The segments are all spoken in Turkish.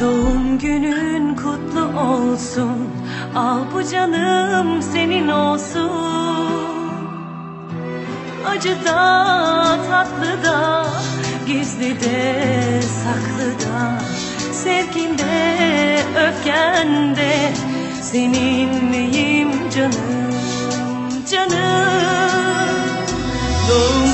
Doğum günün kutlu olsun. Al bu canım senin olsun. Acı da tatlı da Gizli de saklı da. Sevginde öfkende Seninleyim canım canım Doğum günün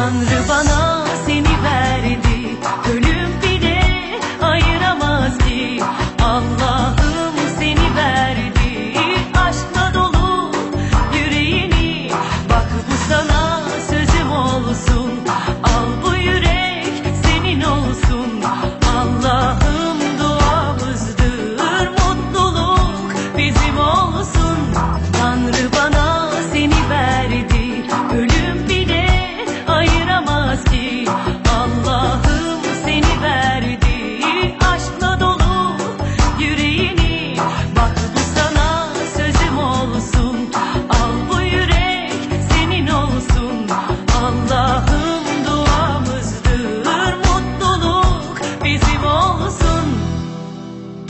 Tanrı bana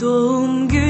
don't give